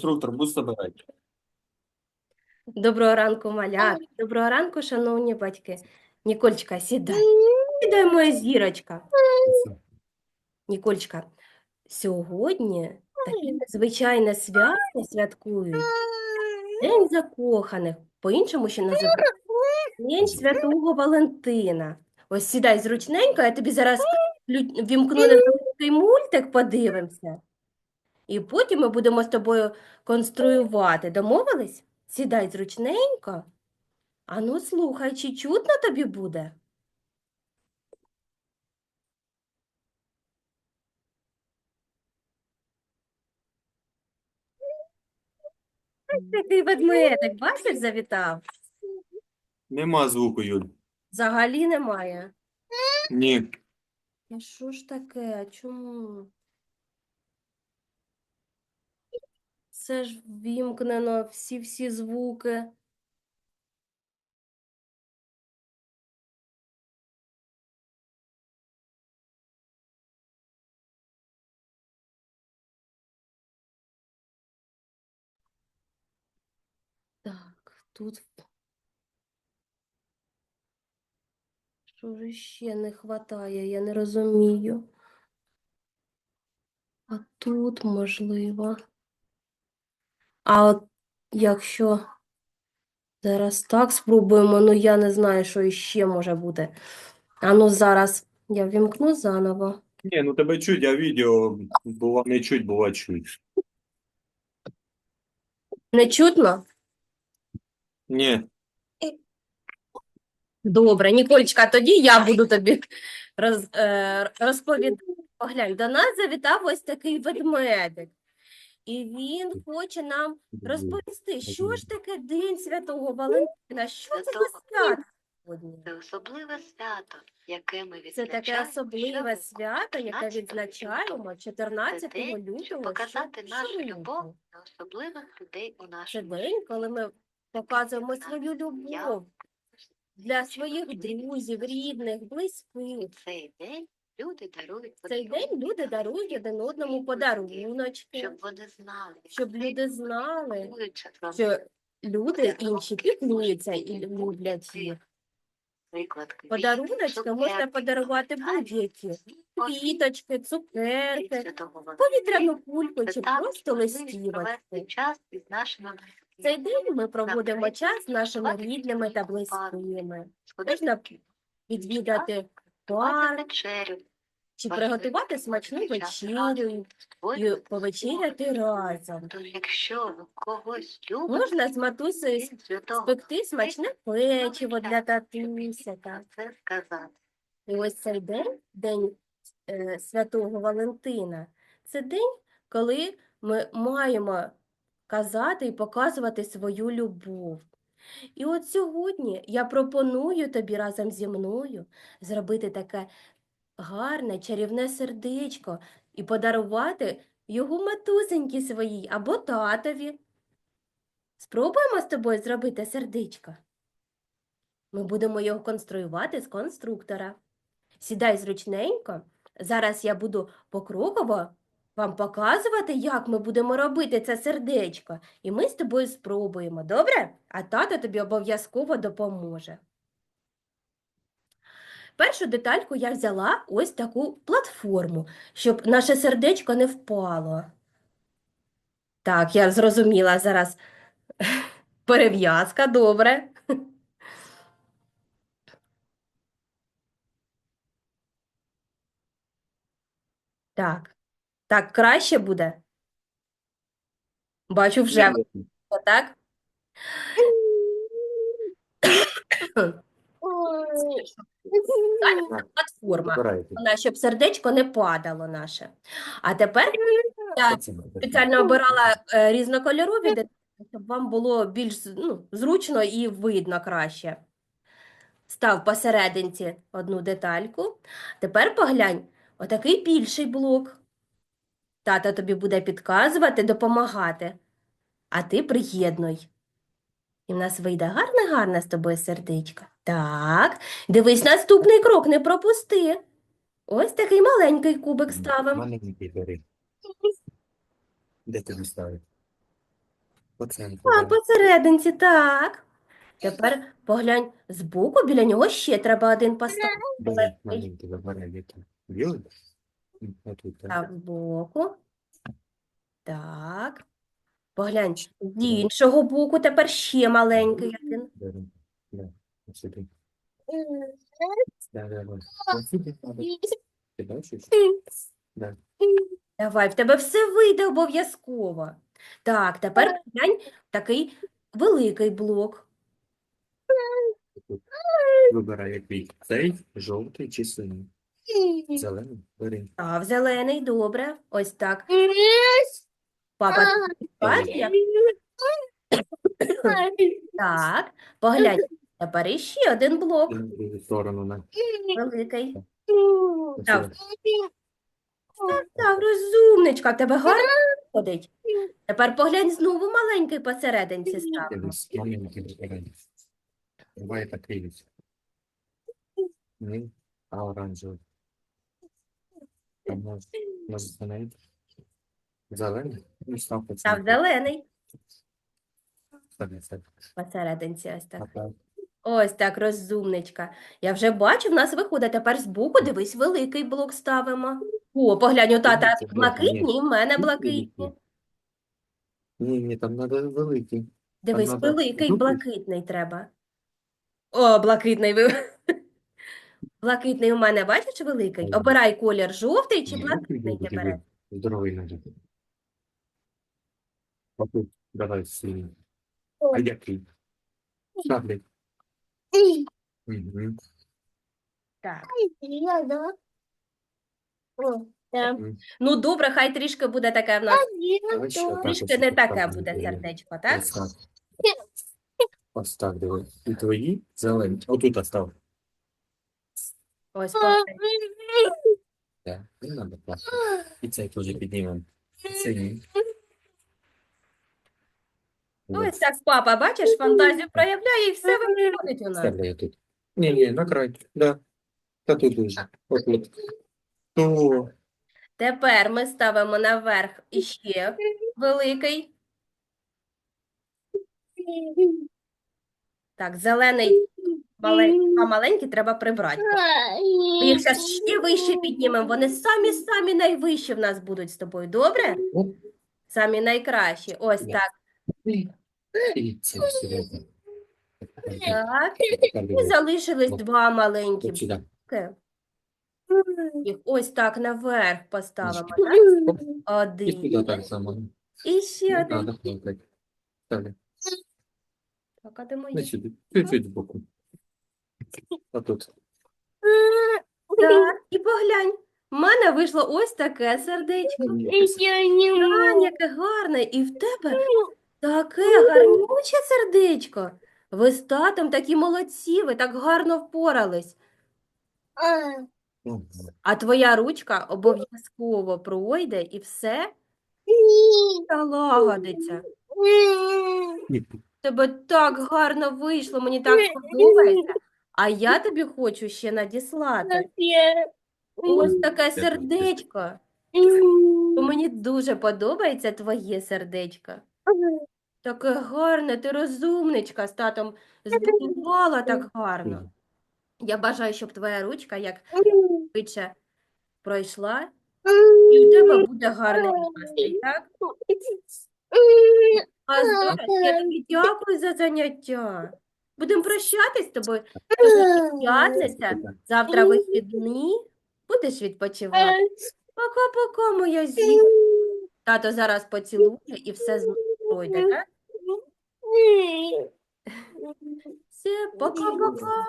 конструктор будеш забирати? Доброго ранку, малят. Доброго ранку, шановні батьки. Нікольчка, сідай. Сідай, моя зірочка. Нікольчка, сьогодні таке незвичайне свято святкують. День закоханих, по-іншому ще називають День Святого Валентина. Ось сідай зручненько, я тобі зараз вімкну невеликий мультик, подивимося. І потім ми будемо з тобою конструювати. Домовились? Сідай зручненько. Ану, слухай, чи чутно тобі буде? Такий ведмедик, бачиш, завітав? Нема звуку, Юль. Взагалі немає. Ні. І що ж таке? Чому? Це ж вімкнено всі-всі звуки. Так, тут. Що ж ще не хватає, я не розумію. А тут можливо. А от якщо зараз так спробуємо, ну я не знаю, що іще може бути. А ну зараз я вімкну заново. Ні, ну тебе чуть, а відео бува не чуть, бува чуть. Не чутно? Ні. Добре, Ніколечка, тоді я буду тобі роз, е, розповідати. Поглянь, до нас завітав ось такий ведмедик. І він хоче нам розповісти, що ж таке День Святого Валентина, що це за свято сьогодні? Це особливе свято, яке ми Це відзначаємо таке особливе щороку. свято, яке 14 відзначаємо 14 день, лютого показати нашу щороку. любов до особливих людей у Це нашому день, коли ми показуємо свою любов для своїх друзів, рідних, близьких. Цей день люди дарують В цей день люди дарують один одному подаруночки, щоб вони знали, щоб люди знали, що люди інші піклуються і люблять їх. Подаруночки можна подарувати будь-які. Квіточки, цукерки, повітряну кульку чи просто листівочки. цей день ми проводимо час з нашими рідними та близькими. Можна відвідати парк чи приготувати смачну вечерю і повечеряти разом. Якщо когось Можна з матусею спекти смачне печиво для татуся. Так. І ось цей день, День е, Святого Валентина, це день, коли ми маємо казати і показувати свою любов. І от сьогодні я пропоную тобі разом зі мною зробити таке гарне чарівне сердечко і подарувати його матусеньки своїй або татові. Спробуємо з тобою зробити сердечко. Ми будемо його конструювати з конструктора. Сідай зручненько. Зараз я буду покроково вам показувати, як ми будемо робити це сердечко. І ми з тобою спробуємо, добре? А тато тобі обов'язково допоможе. Першу детальку я взяла ось таку платформу, щоб наше сердечко не впало. Так, я зрозуміла зараз. Перев'язка, добре. Так. Так, краще буде? Бачу, вже Ні, Платформа, вона, щоб сердечко не падало наше. А тепер я спеціально обирала е, різнокольорові деталі, щоб вам було більш ну, зручно і видно краще. Став посерединці одну детальку. Тепер поглянь, отакий більший блок. Тато тобі буде підказувати, допомагати, а ти приєднуй. І в нас вийде гарне-гарне з тобою сердечко. Так, дивись, наступний крок не пропусти. Ось такий маленький кубик ставимо. Маленький бери. Де? По центру, А, посерединці, так. Тепер поглянь збоку, біля нього ще треба один поставити. Маленький, вибирай, який. Білий? Отут, так. Так, збоку. Так. Поглянь, з іншого боку тепер ще маленький один. Бери. Да. Да, да, да. Ось сюди. Ти бачиш? Да. Давай, в тебе все вийде обов'язково. Так, тепер поглянь такий великий блок. Вибирай, який. Цей, жовтий чи синій. Зелений, бери. А, в зелений, добре. Ось так. Папа, ти бачиш, як? Так, поглянь. Тепер іще один блок другу сторону, великий. Ось Так. Так, розумничка, в тебе гарно ходить. Тепер поглянь знову маленький посерединці став. Дивись, маленький вибирай. Давай такий. Ні, а оранжевий. А може, може зелений? Зелений? Ну, став зелений посерединці ось так. Ось так, розумничка. Я вже бачу, в нас виходить тепер збоку, дивись, великий блок ставимо. О, поглянь, у тата Дивіться, блоки, ні. блакитні, в мене блакитні. Ні, ні, там треба великий. Дивись, надо великий, блакитний треба. О, блакитний. ви- Блакитний у мене, бачиш, великий? Обирай колір жовтий чи блакитний тепер. Здоровий надо. Отут, давай синій. А який? Ставлю. Так. Ну, добре, хай трішки буде таке в нас. Так Трішки ось не тут таке так буде сердечко, так? Ось так. Ось так, диви. І твої зелені. Отут остав. Ось. Так, не. І цей теж піднімемо. Ну, Ось так папа, бачиш, фантазію проявляє і все виходить у нас. Ставлю тут. Ні, ні, на край. Да. Та тут дуже. Отут. То. Тепер ми ставимо наверх іще великий. Так, зелений малень... а маленький треба прибрати. Ми їх зараз ще вище піднімемо. Вони самі-самі найвищі в нас будуть з тобою. Добре? Оп. Самі найкращі. Ось так. Так. І залишились два маленькі блоки. Їх ось так наверх поставимо. Так? Один. так само. І ще один. Так, а де мої? Чуть-чуть збоку. Отут. Так, і поглянь. В мене вийшло ось таке сердечко. Глянь, яке гарне. І в тебе таке гарнюче сердечко. Ви з татом такі молодці, ви так гарно впорались. А твоя ручка обов'язково пройде і все налагодиться. ні. Тебе так гарно вийшло, мені так подобається. А я тобі хочу ще надіслати. Ось таке сердечко. Бо Мені дуже подобається твоє сердечко. Таке гарне, ти розумничка з татом збудувала так гарно. Я бажаю, щоб твоя ручка як швидше пройшла, і в тебе буде гарний настрій, так? А зараз я тобі дякую за заняття. Будемо прощатись з тобою. П'ятниця, завтра вихідні. Будеш відпочивати. Пока-пока, моя зі. Тато зараз поцілує і все з- пройде, так? Все, пока-пока.